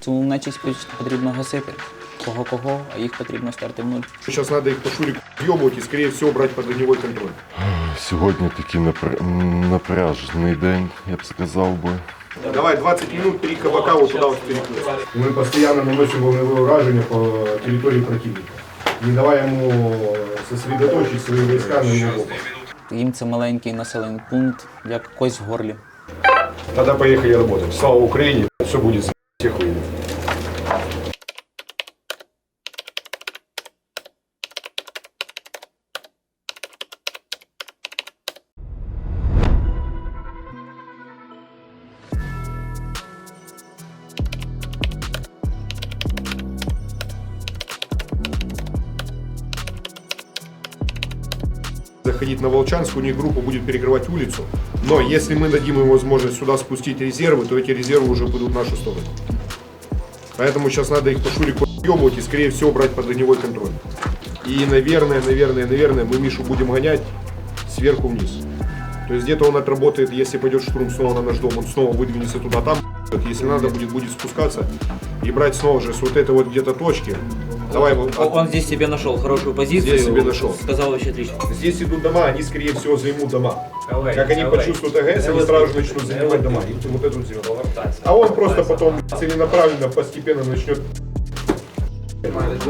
Цю нечисть потрібно гасити. Кого кого, а їх потрібно стерти в нуль. Сейчас надо их по Шурику въебывать и, скорее всего, брать под огневой контроль. Сьогодні такий напр... напряжний день, я б сказав би. Давай 20 минут, три кабака вот туда вот перекрыть. Мы постоянно наносим волновое уражение по территории противника, не давая ему сосредоточить свои войска на его. Їм це маленький населений пункт, як кость в горлі. Тогда поехали работать. Слава Украине, все будет Всех выйдет. заходить на Волчанск, у них группа будет перекрывать улицу. Но если мы дадим им возможность сюда спустить резервы, то эти резервы уже будут в нашу сторону. Поэтому сейчас надо их по Шурику ебывать и, скорее всего, брать под огневой контроль. И, наверное, наверное, наверное, мы Мишу будем гонять сверху вниз. То есть где-то он отработает, если пойдет штурм снова на наш дом, он снова выдвинется туда, там, если надо будет, будет спускаться и брать снова же с вот этой вот где-то точки. Давай вот от- Он здесь себе нашел хорошую позицию. Здесь себе нашел. Сказал вообще отлично. Здесь идут дома, они, скорее всего, займут дома. Давай, Как они давай. почувствуют АГС, они сразу же начнут занимать дома. И вот эту сделают. А он просто потом целенаправленно, постепенно начнет...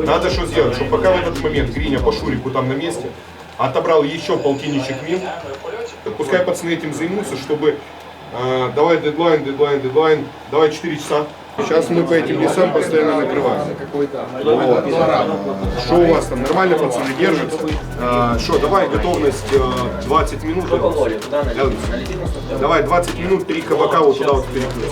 Надо что сделать, чтобы пока в этот момент Гриня по Шурику там на месте отобрал еще полтинничек мин, пускай пацаны этим займутся, чтобы... э, давай дедлайн, дедлайн, дедлайн, давай 4 часа. Сейчас мы по этим лесам постоянно накрываем. Вот. Что у вас там? Нормально пацаны держатся? Что, давай готовность э, 20 минут. Элвис. Давай 20 минут, три кабака вот туда вот перекрыть.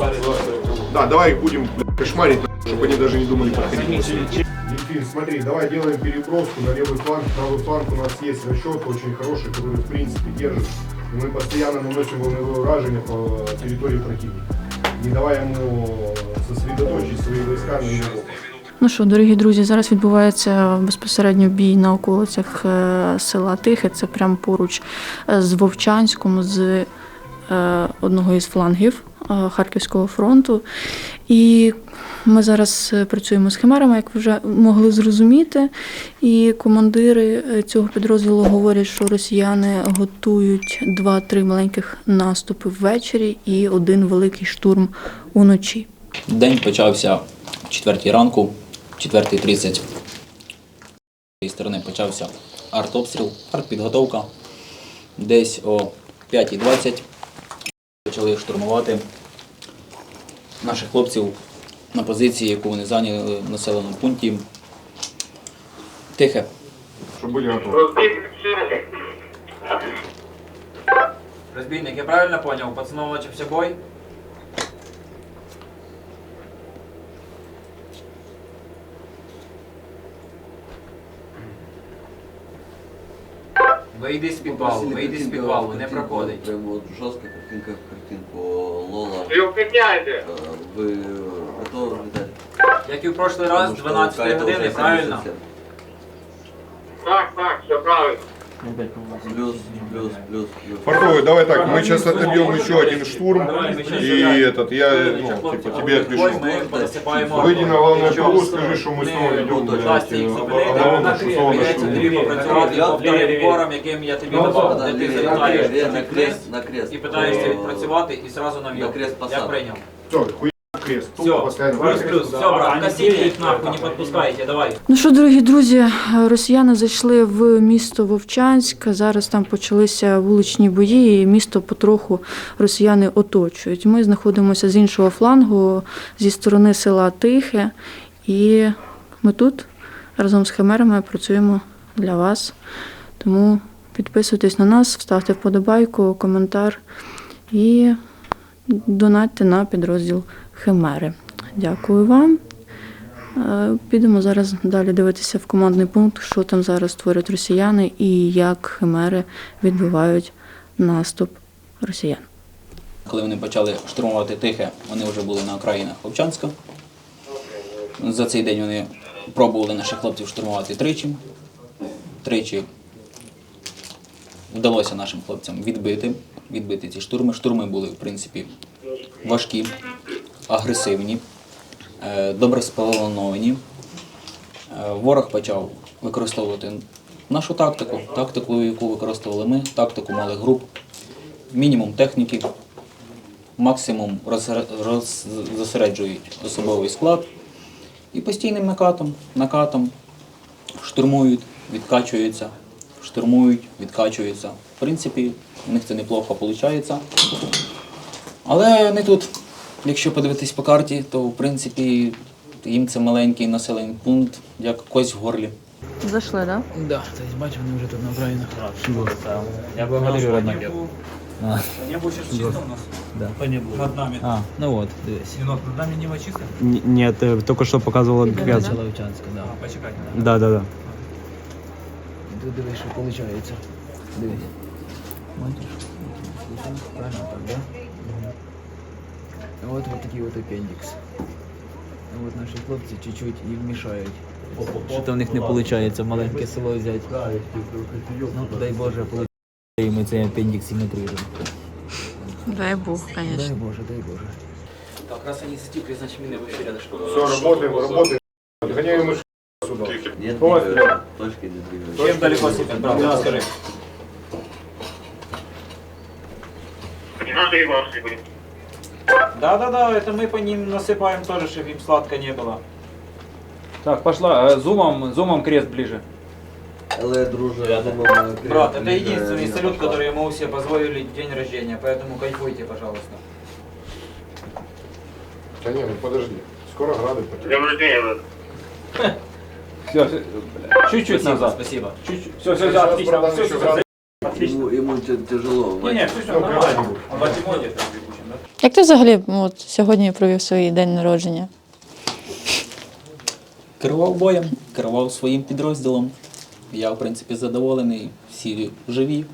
Да, давай их будем кошмарить, чтобы они даже не думали подходить. Дельфин, смотри, давай делаем переброску на левый фланг. Правый фланг у нас есть расчет очень хороший, который в принципе держит. И мы постоянно наносим волновое уражение по территории противника, не давая ему сосредоточить свои войска на него. Ну що, дорогі друзі, зараз відбувається безпосередньо бій на околицях е, села Тихе. Це прямо поруч е, з Вовчанськом, з е, одного із флангів Харківського фронту. І ми зараз працюємо з химерами, як ви вже могли зрозуміти. І командири цього підрозділу говорять, що росіяни готують два-три маленьких наступи ввечері і один великий штурм уночі. День почався в 4 ранку, 4.30. З цієї сторони почався артобстріл, артпідготовка. Десь о 5.20 почали штурмувати наших хлопців на позиції, яку вони зайняли в населеному пункті. Тихе. Чтобы были готовы. Разбийник, я правильно понял? Пацанов начался бой? Вийди з підвалу, вийди з підвалу, не проходить. Прямо от жорстка картинка в картинку Лола. Ви Е, Ви готові віддати? Як і в прошлий раз, 12 години, правильно? Так, так, все правильно. Плюс, плюс, плюс, плюс. Портовый, давай так, мы сейчас отобьем еще один штурм, и этот, я, ну, типа, тебе отпишу. Ми посипаємо. Выйди на главную ПУ, скажи, что мы снова идем, Вдасться їх блядь, зупинити. оборону, что снова Придеться тобі начнем. попрацювати по переборам, яким я тобі давав, де ти залітаєш Лє, в на цей крест, на крест. і питаєшся О, відпрацювати і зразу на На в'єб. крест Я посадки. прийняв. Все, хуй крест, Все, тупо постоянно. плюс плюс, все, брат, косите їх нахуй, не підпускайте, давай. Ну що, дорогі друзі, росіяни зайшли в місто Вовчанськ. Зараз там почалися вуличні бої, і місто потроху росіяни оточують. Ми знаходимося з іншого флангу, зі сторони села Тихе, і ми тут разом з химерами працюємо для вас. Тому підписуйтесь на нас, ставте вподобайку, коментар і донатьте на підрозділ Химери. Дякую вам. Е, Підемо зараз далі дивитися в командний пункт, що там зараз творять росіяни і як химери відбивають наступ росіян. Коли вони почали штурмувати тихе, вони вже були на окраїнах Вовчанська. За цей день вони пробували наших хлопців штурмувати тричі. Тричі вдалося нашим хлопцям відбити, відбити ці штурми. Штурми були, в принципі, важкі, агресивні. е, добре сплановані. Е, Ворог почав використовувати нашу тактику, тактику, яку використовували ми, тактику малих груп, мінімум техніки, максимум зосереджують особовий склад і постійним накатом, накатом штурмують, відкачуються, штурмують, відкачуються. В принципі, у них це неплохо виходить. Але не тут. Якщо подивитись по карті, то в принципі їм це маленький населений пункт, як кость в горлі. Зайшли, так? Да, то есть бачу, вони вже тут на Українах. Я благодарю, родной. А, Не будет чисто у нас? да. Над нами. А, ну вот, дивись. Енот, над нами не чисто? Н- Нет, э, только что показывала грязь. Ловчанська, да. Почекать. Да, да, да. І Тут дивись, що виходить. Дивись. Правильно так, да? Вот вот такий вот аппендикс. А Вот наші хлопці чуть-чуть їм мішають. Що-то в них не виходить маленьке село взяти. Ну, дай Боже, получить. І ми цей апендикс їм отріжемо. Дай Бог, Дай звісно. Боже, дай Боже. Так, раз они затекли, значит мины вообще рядышком. Все, работаем, работаем. Отгоняем их сюда. Нет, Ой, двигателя. Точки не двигаются. Чем далеко сипят, брат? Да, скажи. да-да-да, это мы по ним насыпаем тоже, чтобы им сладко не было. Так, пошла. Э, Зумом, зумом крест ближе. Але, друже, я думаю, Брат, это единственный салют, который мы себе позволили в день рождения, поэтому кайфуйте, пожалуйста. Да не, ну подожди. Скоро грады потекут. Все, чуть-чуть назад. Спасибо. Чуть-чуть. Все, все, все, отлично. братан, Все, еще все, грады. Ему, ему тя- тяжело. Не, не, все, все, Ну, нормально. когда-нибудь. Он в да? Як ти взагалі от, сьогодні провів свій день народження? Керував боєм, керував своїм підрозділом. Я, в принципі, задоволений, всі живі.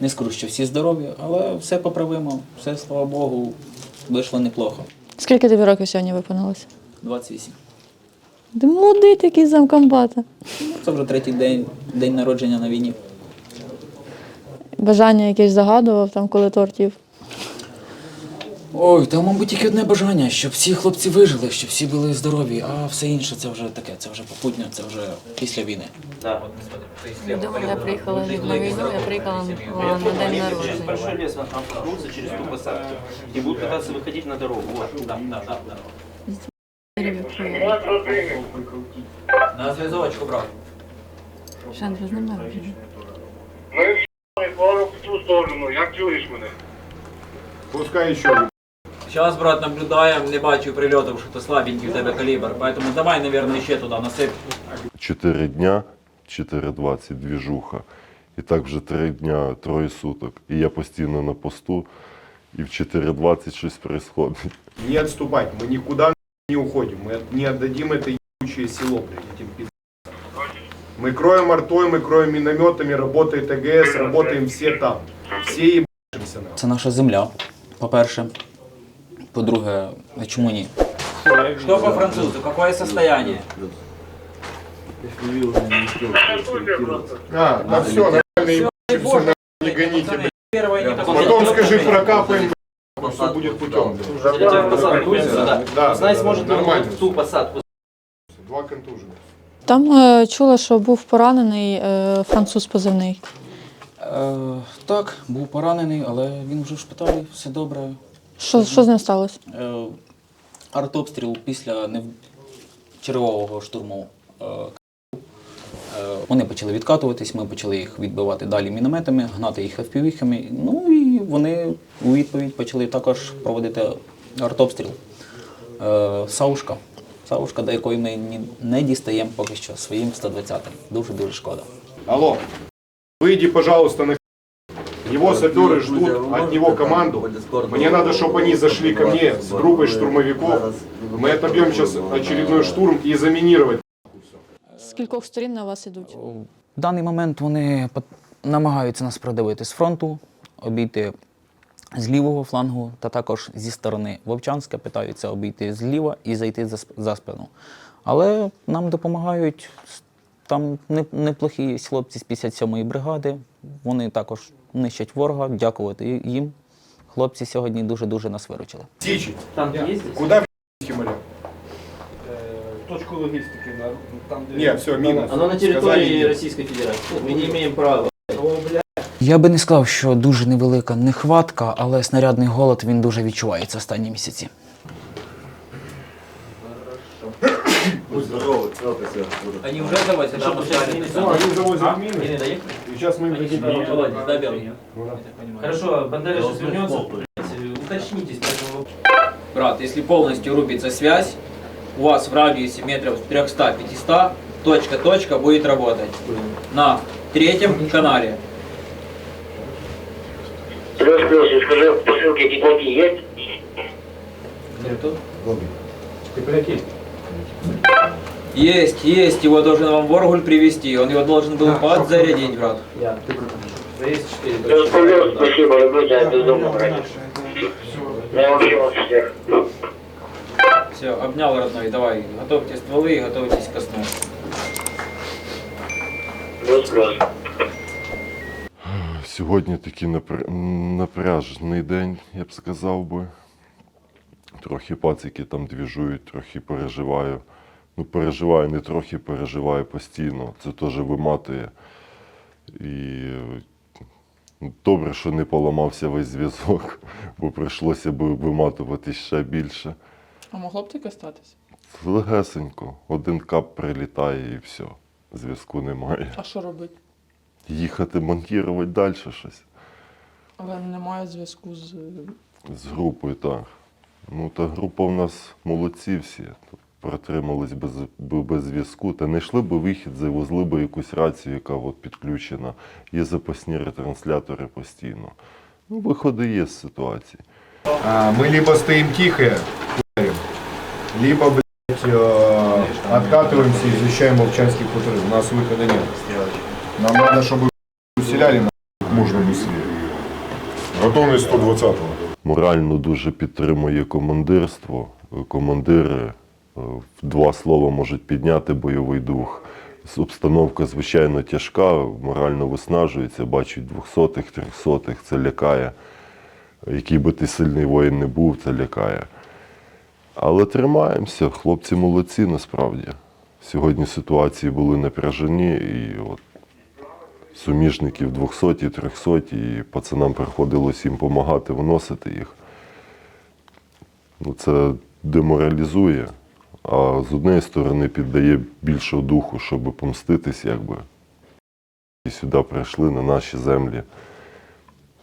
Не скажу, що всі здорові, але все поправимо, все, слава Богу, вийшло неплохо. Скільки тобі років сьогодні виповнилося? 28. Ти молодий такий замкомбата. Ну, Це вже третій день, день народження на війні. Бажання якесь загадував там, коли тортів. Ой, та, мабуть, тільки одне бажання, щоб всі хлопці вижили, щоб всі були здорові, а все інше це вже таке, це вже попутнє, це вже після війни. Думаю, я приїхала на війну, я приїхала на день народження. Большой лес, он там через ту посадку и будут пытаться выходить на дорогу. Там. На зв'язочку, брат. Шандра, з ним народження. Пускай еще. Сейчас, брат, наблюдаем, не бачу прильотів, що то слабенький в тебе калібр, поэтому давай, наверное, ще туди насип. Чотири дня, 4.20 двіжуха. І так вже три дня, троє суток. І я постійно на посту, і в 4.20 щось відбувається. Не отступать. Мы никуда не уходим. Мы не отдадим это ебучее село, блядь, этим пиздцам. Мы кроем артой, мы кроем минометами, работает АГС, работаем все там. Все ебашимся нам. Це наша земля, по-перше. По-друге, а чому ні? Что по французу, какое состояние? А, да все, нормально нахуй, не гоните, блядь. Первое не такое. Потом скажи, прокапаем, все будет путем. Я тебя посадку Да, сюда. да, Знай да, сможет нормально. в ту посадку. Два контужена. Там е, чула, що був поранений е, француз позивний. Е, так, був поранений, але він вже в шпиталі, все добре. Що, що з ним сталося? Е, артобстріл після нев... чергового штурму. Е, е, вони почали відкатуватись, ми почали їх відбивати далі мінометами, гнати їх FPV-хами. Ну і вони у відповідь почали також проводити артобстріл. Е, Саушка. Саушка, до якої ми не дістаємо поки що своїм 120-м. Дуже-дуже шкода. Алло, выйди, пожалуйста, на Его саперы ждут от него команду. Мне надо, чтобы они зашли ко мне с группой штурмовиков. Мы отобьем сейчас очередной штурм и заминировать. З кількох сторін на вас ідуть? В даний момент вони пот- намагаються нас продавити з фронту, обійти з лівого флангу та також зі сторони Вовчанська питаються обійти зліва і зайти за, сп- за спину. Але нам допомагають с- там не- неплохі є хлопці з 57-ї бригади. Вони також нищать ворога, дякувати їм. Хлопці сьогодні дуже-дуже нас виручили. Січі. Там є? Куди в в Точку логістики, На, Там, де... Ні, все, мінус. Воно на Сказали Російської Федерації. Ми Федерации. Мы не маємо права. Я би не сказав, що дуже невелика нехватка, але снарядний голод він дуже відчувається останні місяці. Будь здоровы. Они уже завозят? Да, они завозят а? мины. Или доехали? И сейчас мы им не Да, белый. Ну Хорошо, Бондарев сейчас вернется. Уточнитесь. Брат, если полностью рубится связь, у вас в радиусе метров 300-500 точка-точка будет работать на третьем канале. Леш, Леш, скажи, посылки теплаки есть? Нету. Теплаки. Есть, есть, его должен вам Воргуль привезти, он его должен был подзарядить, брат. Плюс, плюс, спасибо, люблю тебя безумно, братик. Я всех. Все, обнял родной, давай, готовьте стволы и готовьтесь ко сну. Сьогодні такий напр- напряжений день, я б сказав би. Трохи пацики там двіжують, трохи переживаю. Ну, переживаю, не трохи переживаю постійно. Це теж виматує. І е, добре, що не поламався весь зв'язок, бо прийшлося би виматувати ще більше. А могло б таке статися? Легесенько, один кап прилітає і все. Зв'язку немає. А що робити? Їхати монтувати далі щось. Але немає зв'язку з. З групою, так. Ну, та група в нас молодці всі Протримались без, б- без зв'язку. Та знайшли би вихід, завезли би якусь рацію, яка от підключена. Є запасні ретранслятори постійно. Ну, виходи є з ситуації. А, Мы либо стоим тихо, хуярим, либо, блядь, э, откатываемся и защищаем Волчанский хуторы. У нас выхода нет. Нам надо, чтобы усиляли на как можно быстрее. Готовность 120-го. Морально дуже підтримує командирство. Командири е, в два слова можуть підняти бойовий дух. Обстановка, звичайно, тяжка, морально виснажується, бачать двохсотих, трьохсотих, це лякає. Який би ти сильний воїн не був, це лякає. Але тримаємося, хлопці молодці насправді. Сьогодні ситуації були напряжені, і от суміжників 200, 300, і пацанам приходилось їм допомагати виносити їх. Ну, це деморалізує, а з однієї сторони піддає більше духу, щоб помститись, якби. І сюди прийшли на наші землі.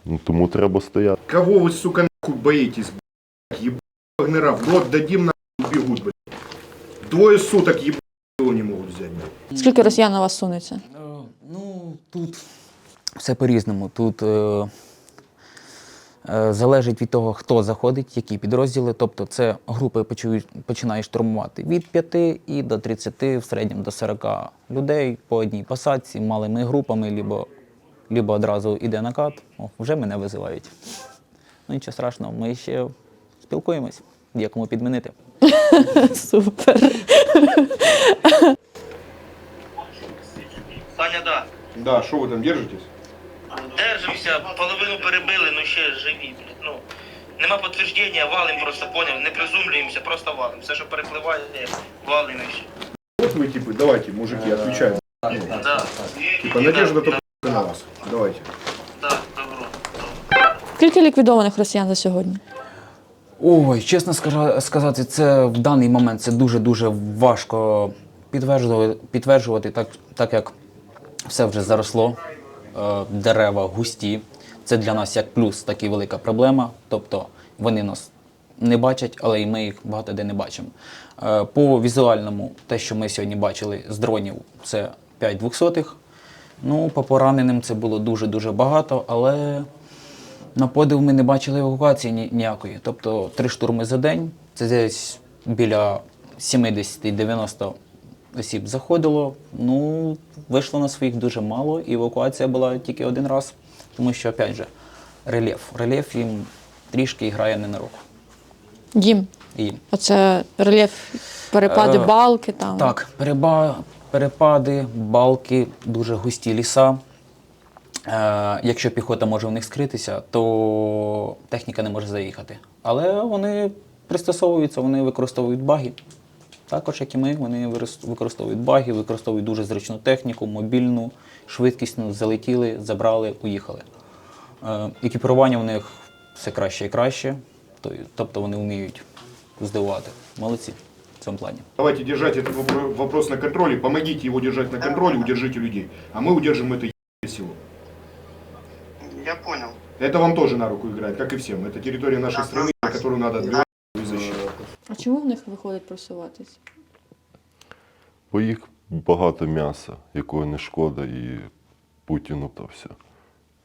Ну, тому треба стояти. Кого вы, сука, нахуй боитесь, блядь? Ебать Вагнера. В год дадим, нахуй бегут, блядь. Двое суток его не могут взять, блядь. Скільки росіян на вас сунеться? Е, Ну, тут все по-різному. Тут е, залежить від того, хто заходить, які підрозділи. Тобто це групи починають штурмувати від 5 і до 30, в середньому до 40 людей по одній посадці, малими групами, либо, либо одразу йде накат. О, вже мене визивають. Ну нічого страшного, ми ще спілкуємось, є кому підмінити. Супер. Саня, да. Да, что вы там держитесь? Держимося, половину перебили, ну ще живі, блядь. Ну, нема підтвердження, валим просто, поняв, не призумлюємося, просто валим. Все, що перепливає, валим і все. Вот вы, типа, давайте, мужики, отвечаем. Да. Типа, надежда только на вас. Давайте. Да, добро. Скільки ліквідованих росіян за сьогодні? Ой, чесно скажа- сказати, це в даний момент це дуже-дуже важко підтверджувати, підтверджувати так, так як все вже заросло, е, дерева густі. Це для нас як плюс, так велика проблема. Тобто вони нас не бачать, але і ми їх багато де не бачимо. Е, По візуальному, те, що ми сьогодні бачили з дронів, це 5 двохсотих. Ну, по пораненим це було дуже-дуже багато, але на подив ми не бачили евакуації ні- ніякої. Тобто три штурми за день, це десь біля 70-90 осіб заходило. Ну, вийшло на своїх дуже мало, і евакуація була тільки один раз, тому що, опять же, рельєф. Рельєф їм трішки грає не на руку. Їм. Їм. Оце рельєф, перепади, Е, балки там. Так, переба, перепади, балки, дуже густі ліса. Е, якщо піхота може в них скритися, то техніка не може заїхати. Але вони пристосовуються, вони використовують баги. також як і ми, вони вирис- використовують баги, використовують дуже зручну техніку, мобільну, швидкісну, залетіли, забрали, уїхали. Е, екіпірування в них все краще і краще, то- тобто вони вміють здивувати. Молодці в цьому плані. Давайте держать этот вопро- вопрос на контроле, помогите его держать на контроле, удержите людей, а мы удержим это ебаное село. Я понял. Это вам тоже на руку играет, как и всем. Это территория нашей страны, на которую надо отбивать и защищать. А чому в них виходить просуватись? Бо їх багато м'яса, якого не шкода, і Путіну то все.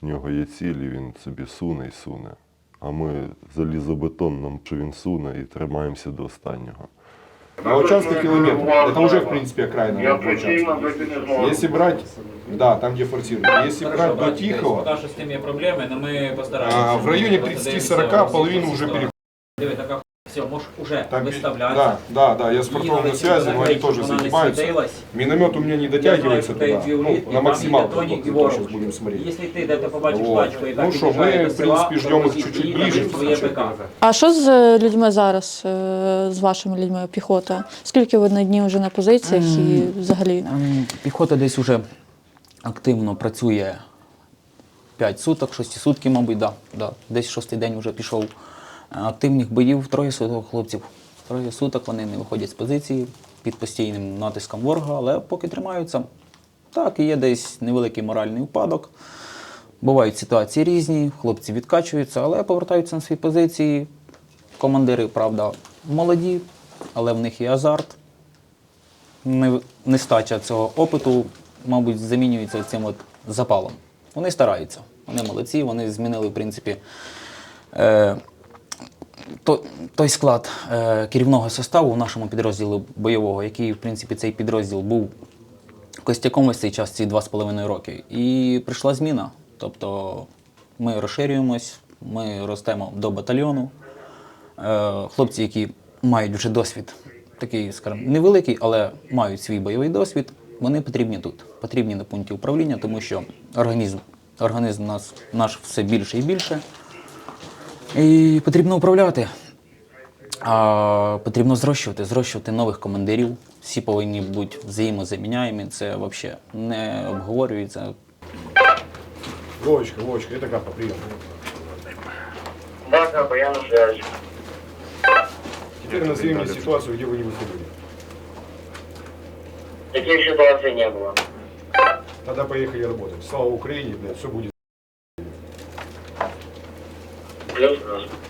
В нього є цілі, він собі суне і суне. А ми залізобетонном, що він суне і тримаємося до останнього. Волчанский километр. Это уже, в принципе, окраина Волчанска. Если брать, да, там, где форсируют. Если брать до Тихого, що з тим є проблеми, але ми постараємося. а, в районе 30-40 половину всі уже переходит. Диви, така все, можеш уже Там, виставлятися. да, да, да, я с патроном на связи, но они тоже загибаются. Миномет у меня не дотягивается туда. Ну, на максималку только сейчас будем смотреть. Якщо ти де ти побачиш Вот. тачку, яка Ну що, ми, в села, принципі, ждемо їх чуть-чуть ближче, своє. А що з людьми зараз, е, з вашими людьми, піхота? Скільки ви на дні вже на позиціях і взагалі? Ем, Піхота десь уже активно працює 5 суток, 6 сутки, мабуть, да, да. десь шостий день вже пішов. Е, Активних боїв троє суток хлопців. Троє суток вони не виходять з позиції під постійним натиском ворога, але поки тримаються. Так, є десь невеликий моральний упадок. Бувають ситуації різні, хлопці відкачуються, але повертаються на свої позиції. Командири, правда, молоді, але в них є азарт нестача цього опиту, мабуть, замінюється цим от запалом. Вони стараються, вони молодці, вони змінили, в принципі, е, той склад е, керівного составу в нашому підрозділі бойового, який, в принципі, цей підрозділ був костяком ось цей час, ці два з половиною роки. І прийшла зміна. Тобто ми розширюємось, ми ростемо до батальйону. Е, хлопці, які мають вже досвід, такий, скажімо, невеликий, але мають свій бойовий досвід, вони потрібні тут, потрібні на пункті управління, тому що організм, організм нас, наш все більше і більше. І потрібно управляти. А, потрібно зрощувати, зрощувати нових командирів. Всі повинні бути взаємозаміняємі. Це взагалі не обговорюється. Вовочка, Вовочка, это как по приему? Да, да, я на связи. Теперь назови мне ситуацию, где вы не выходили. Таких ситуаций не было. Тогда поехали работать. Слава Украине, блядь, все будет.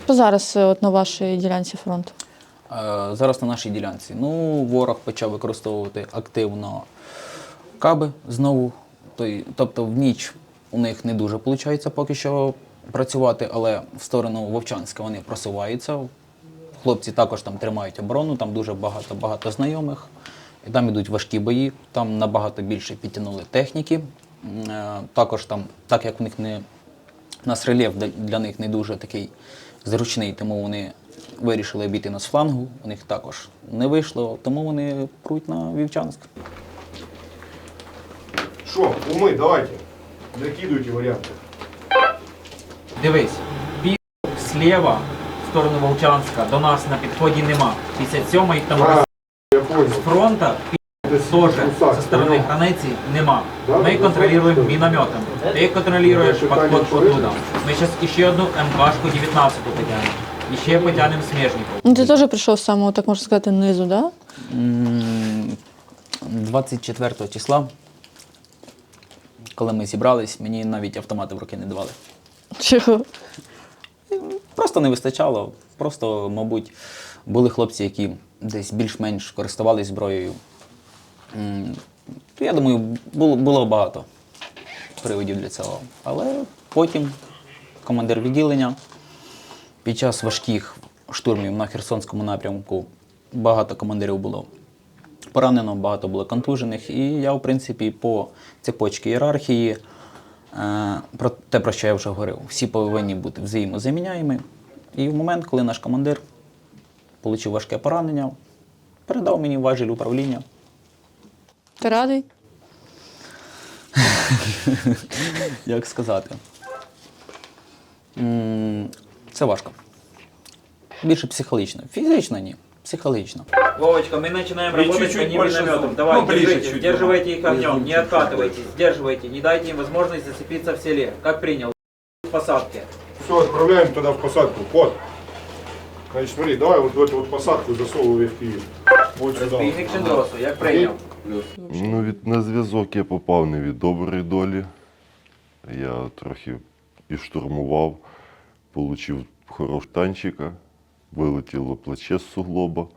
Що зараз е, от на вашій ділянці фронту? Е, Зараз на нашій ділянці. Ну, ворог почав використовувати активно каби знову. Тобто в ніч у них не дуже виходить поки що працювати, але в сторону Вовчанська вони просуваються. Хлопці також там тримають оборону, там дуже багато багато знайомих. І там ідуть важкі бої, там набагато більше підтягнули техніки. Е, Також там, так як в них не у нас рельєф для- для них не дуже такий зручний, тому вони вирішили обійти нас з флангу. У них також не вийшло, тому вони пруть на Вівчанськ. Что, умы, давайте. Накидывайте варианты. Дивись, пів сліва, в сторону Волчанська, до нас на підході нема. 57 їх там А, роз- Я понял. з фронта Это теж Кусак, зі сторони границі нема. Ми ну, контролюємо ну, мінометом. Ти контролюєш ну, підход оттуда. Ми зараз іще одну МКшку 19 потягнемо. І ще потягнемо смежнику. Ну, ти теж прийшов з самого, так можна сказати, низу, да? 24 числа, коли ми зібрались, мені навіть автомати в руки не давали. Чого? Просто не вистачало. Просто, мабуть, були хлопці, які десь більш-менш користувалися зброєю. Я думаю, було, було багато приводів для цього. Але потім командир відділення під час важких штурмів на Херсонському напрямку багато командирів було поранено, багато було контужених. І я, в принципі, по цепочці ієрархії, е, про те, про що я вже говорив, всі повинні бути взаємозаміняємі. І в момент, коли наш командир отримав важке поранення, передав мені важіль управління. Ти радий? Як сказати? М, Це важко. Більше психологічно. Фізично ні. Психологічно. Вовочка, мы начинаем И работать чуть-чуть по ним больше минометом. зум. Давай, Ну, ближе держите, чуть сдерживайте их огнем, Зум не чуть-чуть. откатывайтесь, сдерживайте, не дайте им возможность зацепиться в селе. Как принял? В посадке. Все, отправляем тогда в посадку. Вот. Значит, смотри, давай вот в эту вот посадку засовывай FPV. Вот сюда. Розбійник Чендросу, як прийняв? Ну, від, на зв'язок я попав не від доброї долі. Я трохи і штурмував, отримав хорошого танчика, вилетіло плече з суглоба.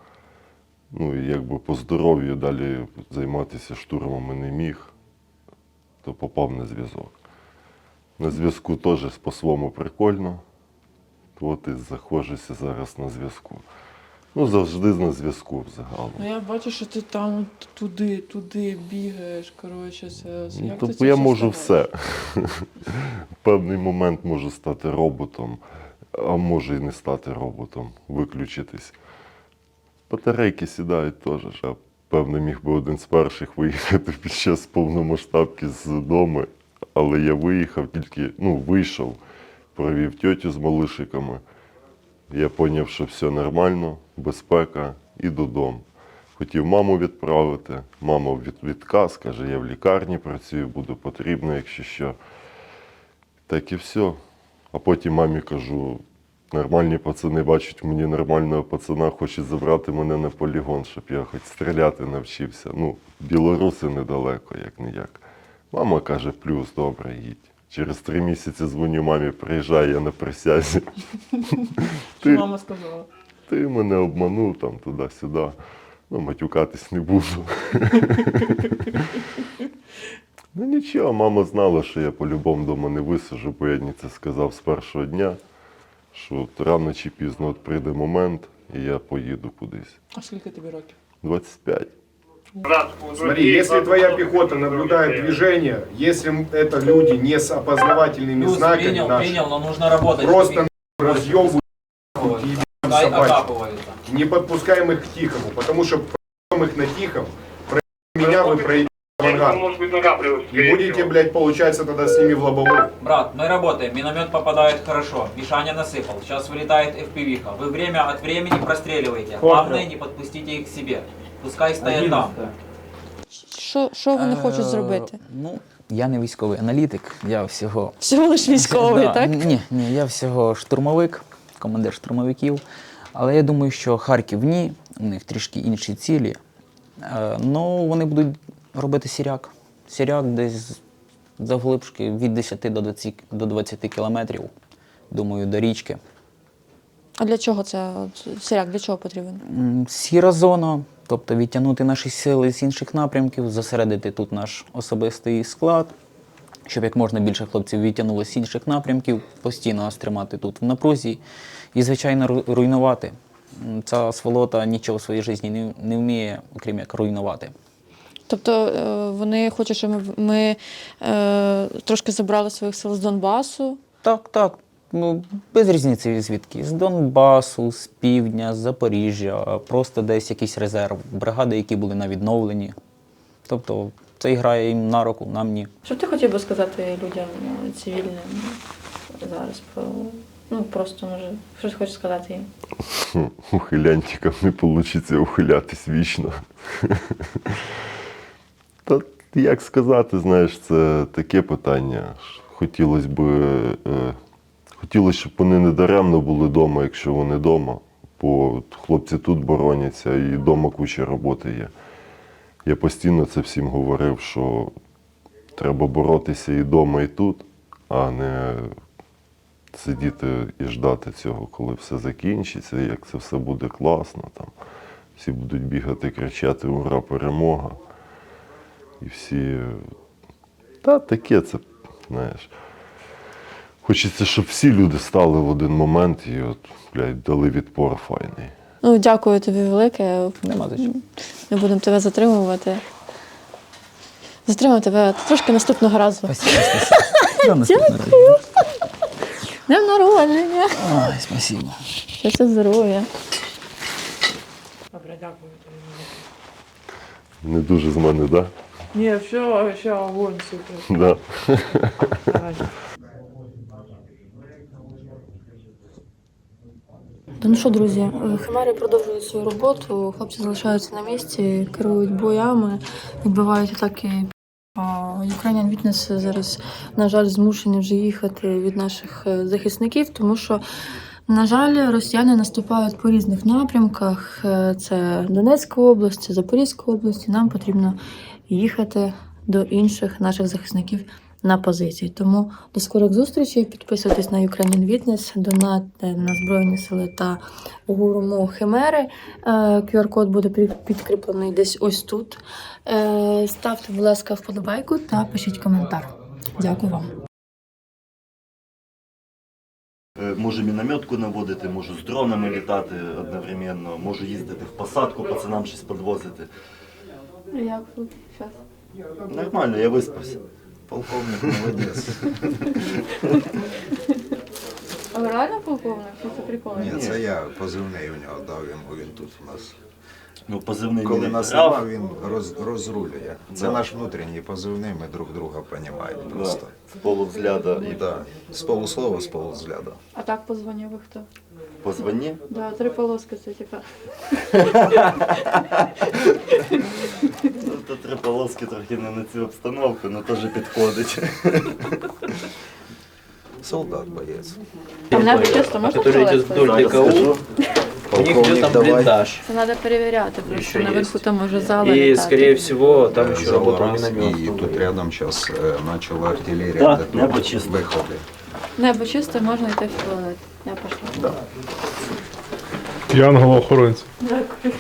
Ну і якби по здоров'ю далі займатися штурмами не міг, то попав на зв'язок. На зв'язку теж по-своєму прикольно. От і заходжуся зараз на зв'язку. Ну, завжди на зв'язку взагалом. Ну я бачу, що ти там туди, туди бігаєш. Коротше, це Ну, тобто я можу встигаєш? все. В певний момент можу стати роботом, а може і не стати роботом, виключитись. Батарейки сідають теж. Я, певно, міг би один з перших виїхати під час повномасштабки з дому, але я виїхав тільки, ну, вийшов, провів тьотю з малишиками. Я зрозумів, що все нормально, безпека і додому. Хотів маму відправити. Мама від відказ, каже, я в лікарні працюю, буду потрібно, якщо що. Так і все. А потім мамі кажу, нормальні пацани бачать мені нормального пацана, хочуть забрати мене на полігон, щоб я хоч стріляти навчився. Ну, білоруси недалеко, як не як. Мама каже, плюс, добре, їдь. Через три місяці дзвоню мамі, приїжджай, я на присязі. Що мама сказала? Ти мене обманув там туди-сюди. Ну, матюкатись не буду. ну нічого, мама знала, що я по-любому вдома не висажу, бо я їй це сказав з першого дня, що от рано чи пізно от прийде момент, і я поїду кудись. А скільки тобі років? 25. Смотри, если твоя пехота наблюдает движение, если м- это люди не с опознавательными Плюс знаками принял, наши, принял, но нужно работать. просто разъебывают и Пускай собачьи. окапываются. Не подпускаем их к тихому, потому что проебем их на тихом, проебем меня, вы проебете авангард. И будете, блядь, получается тогда с ними в лобовой. Брат, мы работаем, миномет попадает хорошо, Мишаня насыпал, сейчас вылетает FPV-ха. Вы время от времени простреливаете, главное не подпустите их к себе. Пускай стоят там. Що, що вони хочуть зробити? Ну, я не військовий аналітик, я всього. Всього лиш військовий, Да, так? Ні, ні, я всього штурмовик, командир штурмовиків. Але я думаю, що Харків ні, у них трішки інші цілі. Е, ну, вони будуть робити сіряк. Сіряк десь завглибшки від 10 до 20, до 20 кілометрів, думаю, до річки. А для чого це сіряк? Для чого потрібен? Сіра зона, тобто відтягнути наші сили з інших напрямків, зосередити тут наш особистий склад, щоб як можна більше хлопців відтягнуло з інших напрямків, постійно нас тримати тут в напрузі і, звичайно, руйнувати. Ця сволота нічого в своїй житті не, не вміє, окрім як руйнувати. Тобто е, вони хочуть, щоб ми, ми е, трошки забрали своїх сил з Донбасу. Так, так. Ну, без різниці звідки. З Донбасу, з півдня, з Запоріжжя, просто десь якийсь резерв, бригади, які були на відновленні. Тобто це грає їм на руку, нам ні. Що б ти хотів би сказати людям ну, цивільним зараз? Про, ну просто може, що ти хочеш сказати їм? Ухилянтикам не вийде ухилятись вічно. Та як сказати, знаєш, це таке питання. Хотілося б, е, хотілося, щоб вони не даремно були вдома, якщо вони вдома. Бо хлопці тут бороняться і вдома куча роботи є. Я постійно це всім говорив, що треба боротися і вдома, і тут, а не сидіти і ждати цього, коли все закінчиться, як це все буде класно. Там. Всі будуть бігати, кричати Ура, перемога. І всі. Та таке це, знаєш. Хочеться, щоб всі люди стали в один момент і от, блядь, дали відпор файний. Ну, дякую тобі велике. Нема за що. Не будемо тебе затримувати. Затримаю тебе трошки наступного разу. Дякую. Днем народження! Ой, спасибо. Щастя, здоров'я. Добре, дякую тобі. Не дуже з мене, так? Ні, все, все, огонь, супер. Да? Да. Давай. Да ну що, друзі, е, химери продовжують свою роботу, хлопці залишаються на місці, керують боями, відбивають атаки. Ukrainian Witness зараз, на жаль, змушені вже їхати від наших е, захисників, тому що, на жаль, росіяни наступають по різних напрямках. Е, Це Донецька область, це Запорізька область. і Нам потрібно їхати до інших наших захисників на позиції. Тому до скорих зустрічей. Підписуйтесь на Ukrainian Witness, донатьте на Збройні Сили та гурму Химери. Е, QR-код буде підкріплений десь ось тут. Е, Ставте, будь ласка, вподобайку та пишіть коментар. Дякую вам. Е, Можу мінометку наводити, можу з дронами літати одновременно, можу їздити в посадку, пацанам щось підвозити. Як тут зараз? Нормально, я виспався. Полковник молодець. А ви реально полковник? Що це прикольно? Ні, Це я позивний у нього дав йому, він тут у нас. Ну, позивний Коли мені нас нема, він роз, розрулює. Це Да. наш внутрішній позивний, ми друг друга розуміємо просто. З полувзгляда і Да. З полуслова, з полузгляду. А так позвонив ви хто? позвоні. Да, три полоски це типа. Ну, то три полоски трохи не на цю обстановку, але теж підходить. Солдат, боєць. Там небо чисто, можна туалет? вдоль ДКУ, у них идет там блиндаж. Це треба перевіряти, просто Ще наверху там уже зала И, літати. скорее всего, там Е, еще зал работал раз, миномет. І тут рядом зараз почала артилерія, Так, де небо чисто. виходи. Небо чисто, можна йти в туалет. Я пішла. Да. Янгола охоронця. Дякую.